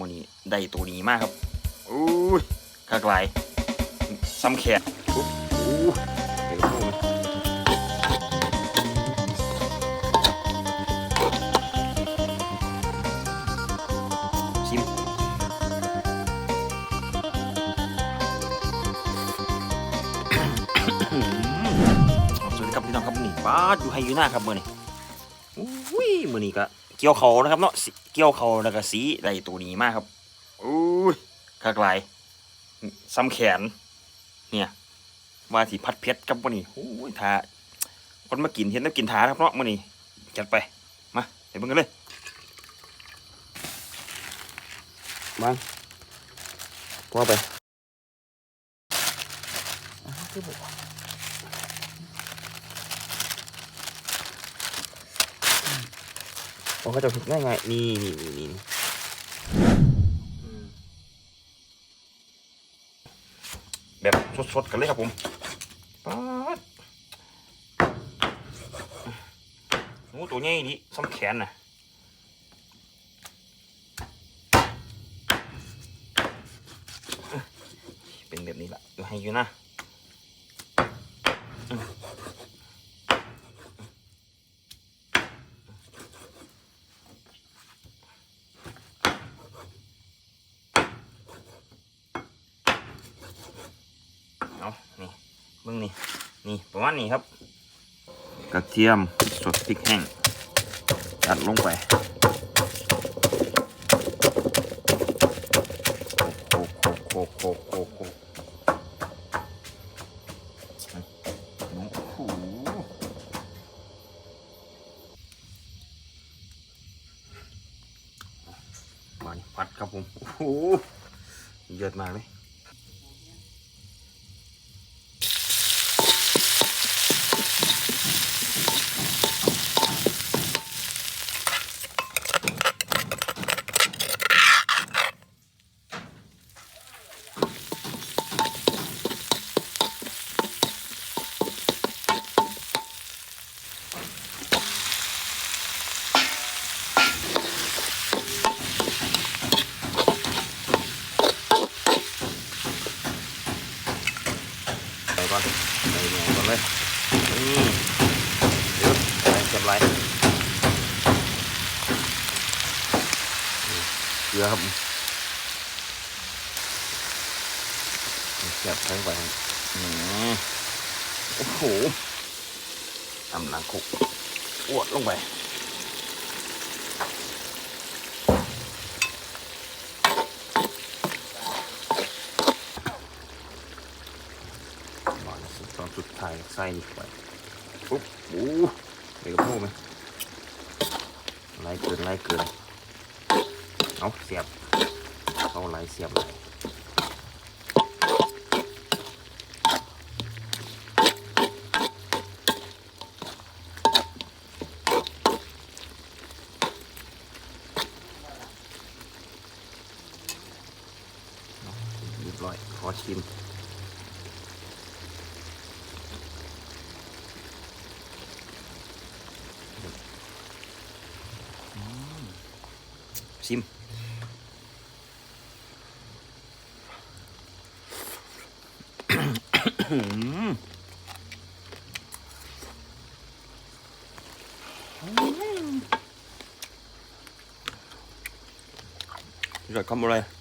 วันนี้ได้ตัวนี้มากครับอู้ยกากหลายซ้ำแขนปุ๊บอู้เดี๋ยวพูดชิมสวัสดีครับพี่น้องครับนี่ป้าดอยู่ไฮยูน่าครับมื่อนี้อุ้ยมื่อนี้ก็ เกี่ยวเขานะครับเนาะเกี่ยวเขาแล้วก็สีได้ตัวนี้มากครับอุ้ยกากหลายซ้ำแขน เนี่ยว่าสิพัดเพชรกับมื่อนี้อุ้ยทาคนมากินเห็นแล้วกินทาครับเนาะมื่อนี้จัดไปมาไปเบิ่งกันเลยบ้างว่าไปโอ้ เขาจะฝึกง่ายไงนี่นี่นี่นี่แบบสดๆกันเลยครับผมป๊าดโอ้ตัวใหญ่ดิซ้ำแขนน่ะเป็นแบบนี้แหละอยู่ให้อยู่นะ เอานี่เบิ่งนี่นี่ประมาณนี้ครับ กระเทียมสดพริกแห้งจัดลงไปโคกโคกโคกโคกโคกโคกโอ้โหมานี่พัดครับผมโอ้โหเยอะมากเลย ใส่ก่อนใส่แหนมก่อน เลยนี่เดี๋ยวเก็บไรเกลือครับเก็บทั้งไปอืมโอ้โหทำหลังคุกอวดลงไป ก่อนสุด ตอนสุดท้ายใส่นี่เข้าไปปุ๊บโอ้เดี๋ยวกระโพกไหมไล่เกินไล่เกินเอาเสียบเอาไล่เสียบไล่เรียบร้อยขอชิม ชิมอ